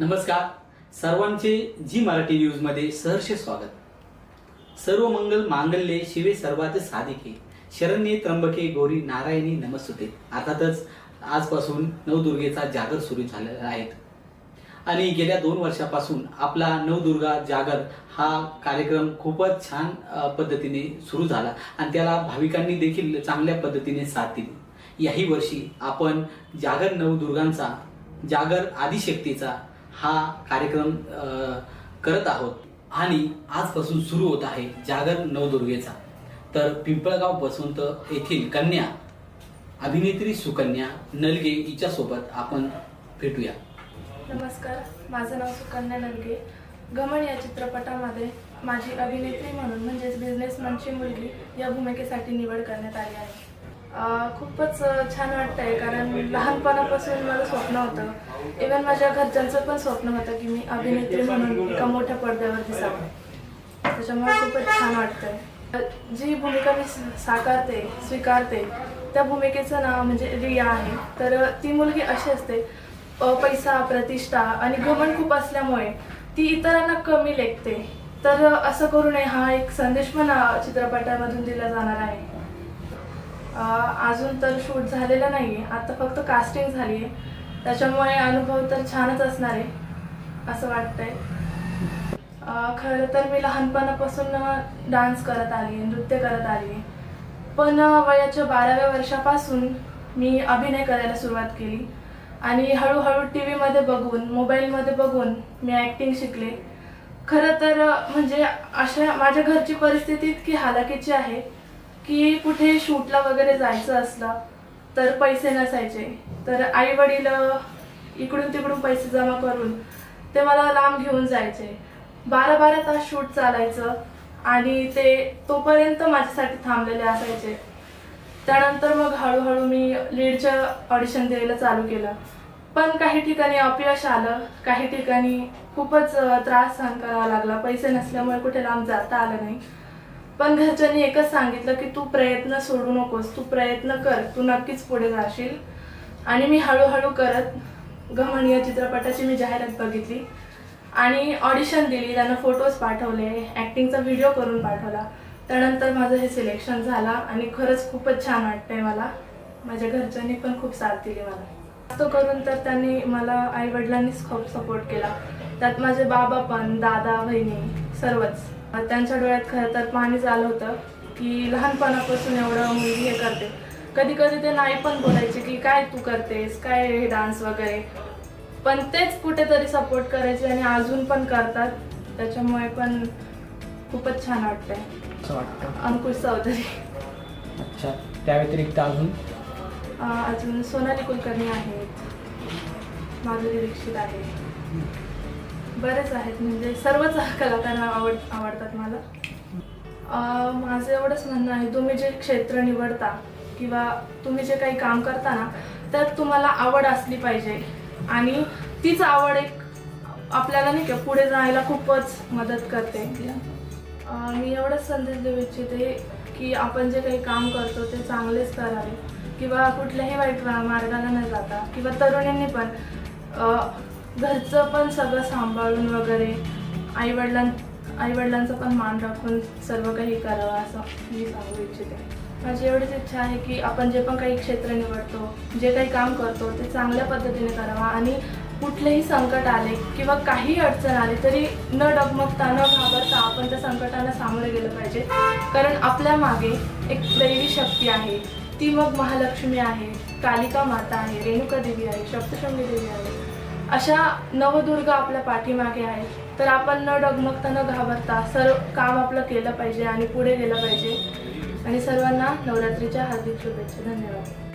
नमस्कार. सर्वांचे जी मराठी न्यूजमध्ये सहर्ष स्वागत. सर्व मंगल मांगल्ये शिवे सर्वात साधिके. शरण्ये त्र्यंबके गौरी नारायणी नमस्ते अर्थातच आजपासून नवदुर्गेचा जागर सुरू झालेला आहे. आणि गेल्या दोन वर्षापासून आपला नवदुर्गा जागर हा कार्यक्रम खूपच छान पद्धतीने सुरू झाला. आणि त्याला भाविकांनी देखील चांगल्या पद्धतीने साथ दिली. याही वर्षी आपण जागर नवदुर्गांचा जागर आदिशक्तीचा हा कार्यक्रम करत आहोत. आणि आजपासून सुरू होत आहे जागर नवदुर्गेचा. तर पिंपळगाव बसवंत येथील कन्या अभिनेत्री सुकन्या नलगे हिच्यासोबत आपण भेटूया. नमस्कार माझं नाव सुकन्या नलगे. गमन या चित्रपटामध्ये माझी अभिनेत्री म्हणून म्हणजेच बिझनेसमॅनची मुलगी या भूमिकेसाठी निवड करण्यात आली आहे. खूपच छान वाटतंय कारण लहानपणापासून मला स्वप्न होतं. इवन माझ्या घरच्यांचं पण स्वप्न होतं की मी अभिनेत्री म्हणून एका मोठ्या पडद्यावर दिसावं. त्याच्यामुळे खूपच छान वाटतंय. जी भूमिका मी साकारते स्वीकारते त्या भूमिकेचं नाव म्हणजे रिया आहे. तर ती मुलगी अशी असते पैसा प्रतिष्ठा आणि घमंड खूप असल्यामुळे ती इतरांना कमी लेखते. तर असं करू नये हा एक संदेश पण चित्रपटामधून दिला जाणार आहे. अजून तर शूट झालेलं नाही आहे आता फक्त कास्टिंग झाली आहे त्याच्यामुळे अनुभव तर छानच असणार आहे असं वाटतंय. खरं तर मी लहानपणापासून डान्स करत आली आहे नृत्य करत आली आहे पण वयाच्या बाराव्या वर्षापासून मी अभिनय करायला सुरुवात केली. आणि हळूहळू टी व्हीमध्ये बघून मोबाईलमध्ये बघून मी ॲक्टिंग शिकले. खरं तर म्हणजे अशा माझ्या घरची परिस्थिती इतकी हालाकीची आहे की कुठे शूटला वगैरे जायचं असलं तर पैसे नसायचे. तर आई वडील इकडून तिकडून पैसे जमा करून ते मला लांब घेऊन जायचे. बारा बारा तास शूट चालायचं आणि ते तोपर्यंत माझ्यासाठी थांबलेले असायचे. त्यानंतर मग हळूहळू मी लीडचं ऑडिशन द्यायला चालू केलं. पण काही ठिकाणी अपयश आलं काही ठिकाणी खूपच त्रास सहन करावा लागला. पैसे नसल्यामुळे कुठे लांब जाता आलं नाही. पण घरच्यांनी एकच सांगितलं की तू प्रयत्न सोडू नकोस तू प्रयत्न कर तू नक्कीच पुढे जाशील. आणि मी हळूहळू करत गमन या चित्रपटाची मी जाहिरात बघितली. आणि ऑडिशन दिली त्यांना फोटोज पाठवले ॲक्टिंगचा व्हिडिओ करून पाठवला. त्यानंतर माझं हे सिलेक्शन झालं आणि खरंच खूपच छान वाटतंय मला. माझ्या घरच्यांनी पण खूप साथ दिली मला. जास्त करून तर त्यांनी मला आईवडिलांनीच खूप सपोर्ट केला. त्यात माझे बाबा पण दादा बहिणी सर्वच. त्यांच्या डोळ्यात खरं तर पाणी आलं होतं की लहानपणापासून एवढं मुलगी हे करते. कधी कधी ते नाही पण बोलायचे की काय तू करतेस काय हे डान्स वगैरे. पण तेच कुठेतरी सपोर्ट करायचे आणि अजून पण करतात. त्याच्यामुळे पण खूपच छान वाटतंय. अंकुश चौधरी. अच्छा. त्या व्यतिरिक्त अजून? अजून सोनाली कुलकर्णी आहेत. माधुरी दीक्षित आहे बरेच आहेत म्हणजे सर्वच कलाकारांना आवड आवडतात मला. माझं एवढंच म्हणणं आहे तुम्ही जे क्षेत्र निवडता किंवा तुम्ही जे काही काम करता ना त्यात तुम्हाला आवड असली पाहिजे. आणि तीच आवड एक आपल्याला नाही का पुढे जायला खूपच मदत करते. मी एवढंच संदेश देऊ इच्छिते की आपण जे काही काम करतो ते चांगलेच करावे किंवा कुठल्याही वाईट मार्गाला न जाता किंवा तरुणींनी पण घरचं पण सगळं सांभाळून वगैरे आईवडिलां आईवडिलांचा पण मान राखून सर्व काही करावं असं मी सांगू इच्छिते. माझी एवढीच इच्छा आहे की आपण जे पण काही क्षेत्र निवडतो जे काही काम करतो ते चांगल्या पद्धतीने करावं आणि कुठलेही संकट आले किंवा काही अडचण आली तरी न डगमगता न घाबरता आपण त्या संकटांना सामोरे गेलं पाहिजे. कारण आपल्या मागे एक दैवी शक्ती आहे. ती मग महालक्ष्मी आहे कालिका माता आहे रेणुका देवी आहे सप्तशृंगी देवी आहे. अशा नवदुर्गा आपल्या पाठीमागे आहे. तर आपण न डगमगता न घाबरता सर्व काम आपलं केलं पाहिजे आणि पुढे गेलं पाहिजे. आणि सर्वांना नवरात्रीच्या हार्दिक शुभेच्छा. धन्यवाद.